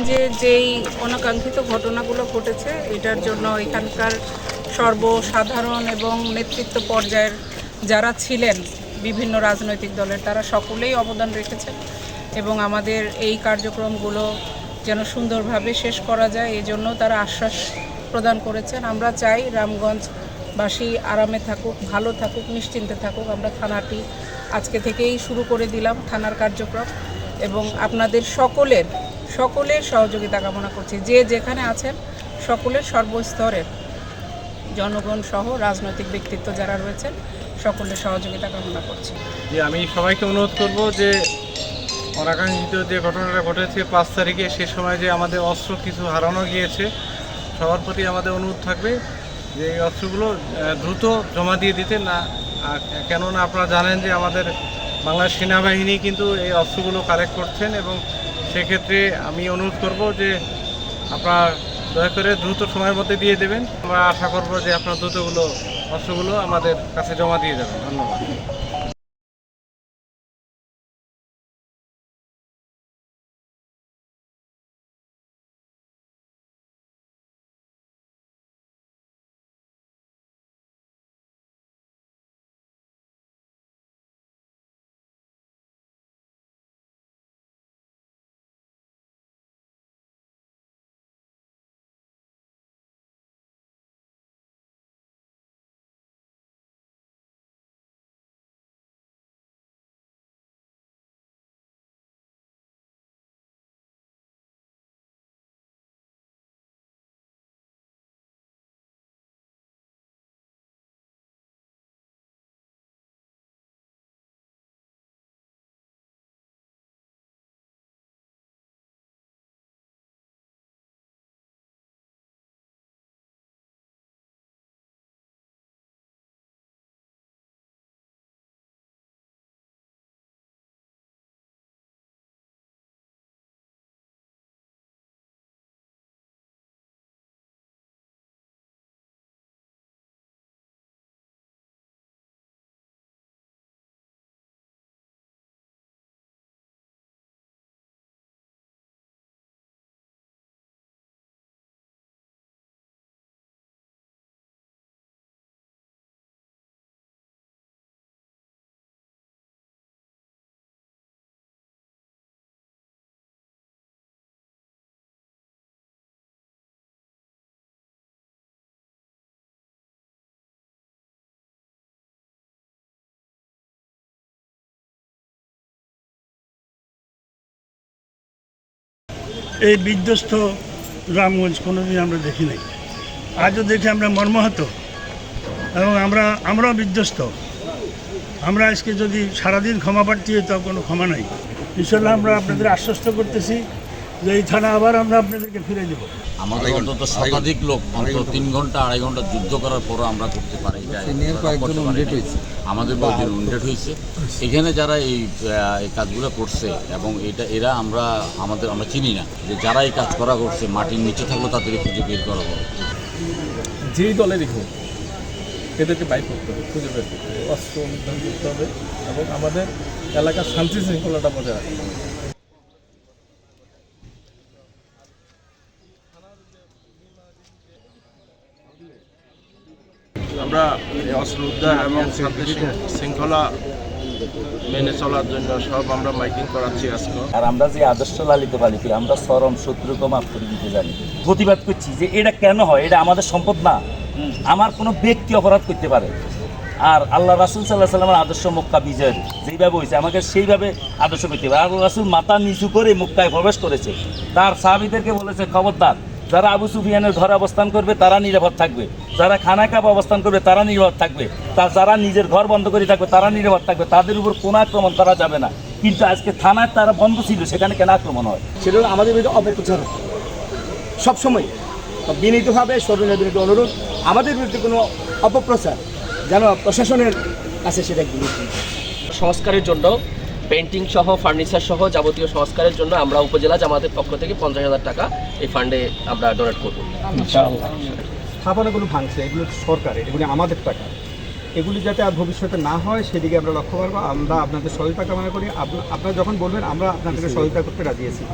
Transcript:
রামগঞ্জে যেই অনাকাঙ্ক্ষিত ঘটনাগুলো ঘটেছে, এটার জন্য এখানকার সর্বসাধারণ এবং নেতৃত্ব পর্যায়ের যারা ছিলেন বিভিন্ন রাজনৈতিক দলের, তারা সকলেই অবদান রেখেছেন এবং আমাদের এই কার্যক্রমগুলো যেন সুন্দরভাবে শেষ করা যায় এই জন্য তারা আশ্বাস প্রদান করেছেন। আমরা চাই রামগঞ্জবাসী আরামে থাকুক, ভালো থাকুক, নিশ্চিন্তে থাকুক। আমরা থানাটি আজকে থেকেই শুরু করে দিলাম থানার কার্যক্রম এবং আপনাদের সকলের সকলের সহযোগিতা কামনা করছি। যে যেখানে আছেন সকলের সর্বস্তরের জনগণ সহ রাজনৈতিক ব্যক্তিত্ব যারা রয়েছেন সকলের সহযোগিতা কামনা করছি। যে আমি সবাইকে অনুরোধ করব যে অনাকাঙ্ক্ষিত যে ঘটনাটা ঘটেছে পাঁচ তারিখে, সে সময় যে আমাদের অস্ত্র কিছু হারানো গিয়েছে, সবার প্রতি আমাদের অনুরোধ থাকবে যে এই অস্ত্রগুলো দ্রুত জমা দিয়ে দিতে না কেননা আপনারা জানেন যে আমাদের বাংলাদেশ সেনাবাহিনী কিন্তু এই অস্ত্রগুলো কালেক্ট করছেন এবং সেক্ষেত্রে আমি অনুরোধ করব যে আপনার দয়া করে দ্রুত সময়ের মধ্যে দিয়ে দেবেন। আমরা আশা করব যে আপনার দ্রুতগুলো, অস্ত্রগুলো আমাদের কাছে জমা দিয়ে যাবেন ধন্যবাদ। এই বিধ্বস্ত রামগঞ্জ কোনোদিন আমরা দেখি নাই। আজও দেখে আমরা মর্মাহত এবং আমরা, আমরাও বিধ্বস্ত। আমরা আজকে যদি সারাদিন ক্ষমা প্রার্থী হই, তাও কোনো ক্ষমা নাই। ইনশাল্লাহ আমরা আপনাদের আশ্বস্ত করতেছি। যে এই থানা আবার আমরা আপনাদেরকে ফিরে দেবো আমাদের অন্তত শতাধিক লোক অন্তত তিন ঘণ্টা আড়াই ঘণ্টা যুদ্ধ করার পরও আমরা করতে পারি। আমাদের কয়েকজন উন্ডেড হয়েছে। এখানে যারা এই এই কাজগুলো করছে এবং এটা এরা আমরা আমাদের আমরা চিনি না যে যারা এই কাজ করা করছে মাটির নিচে থাকলেও তাদেরকে খুঁজে বের করা হবে। যেই দলেরই হোক এদেরকে বাইক করতে হবে খুঁজে বের করতে হবে অস্ত্র উদ্ধার করতে হবে এবং আমাদের এলাকার শান্তি শৃঙ্খলাটা বজায় রাখতে হবে। আমরা অস্ত্র উদ্ধার এবং শান্তি শৃঙ্খলা মেনে চলার জন্য সব আমরা মাইকিং করাচ্ছি আজকে। আর আমরা যে আদর্শ লালিত পালিত আমরা চরম শত্রুকে মাফ করে দিতে জানি। প্রতিবাদ করছি যে এটা কেন হয়? এটা আমাদের সম্পদ না। আমার কোনো ব্যক্তি অপরাধ করতে পারে। আর আল্লাহ রাসুল সাল্লাহ সাল্লামের আদর্শ মক্কা বিজয়ের, যেইভাবে হয়েছে, আমাকে সেইভাবে আদর্শ করতে হবে। আল্লাহ রাসুল মাথা নিচু করে মক্কায় প্রবেশ করেছে। তার সাহাবিদেরকে বলেছে, খবরদার, যারা আবু সুফিয়ানের ঘরে অবস্থান করবে, তারা নিরাপদ থাকবে। যারা খানা কাপ অবস্থান করবে তারা নিরাপদ থাকবে। তার যারা নিজের ঘর বন্ধ করে থাকবে তারা নিরাপদ থাকবে। তাদের উপর কোনো আক্রমণ করা যাবে না। কিন্তু আজকে থানায় তারা বন্ধ ছিল সেখানে কেন আক্রমণ হয়? সেটা আমাদের বিরুদ্ধে অপপ্রচার। সবসময়। বিনীতভাবে সবিনয় বিনীত অনুরোধ আমাদের বিরুদ্ধে কোনো অপপ্রচার যেন প্রশাসনের কাছে সেটা সংস্কারের জন্য পেন্টিং সহ ফার্নিচার সহ যাবতীয় সংস্কারের জন্য আমরা উপজেলা জামাতের পক্ষ থেকে পঞ্চাশ হাজার টাকা এই ফান্ডে আমরা ডোনেট করব। স্থাপনাগুলো ভাঙছে এগুলো সরকারের এগুলি আমাদের টাকা। এগুলি যাতে আর ভবিষ্যতে না হয় সেদিকে আমরা লক্ষ্য করব। আমরা আপনাদের সহযোগিতা কামনা করি। আপনা- আপনারা যখন বলবেন আমরা আপনাদেরকে সহযোগিতা করতে রাজি আছি।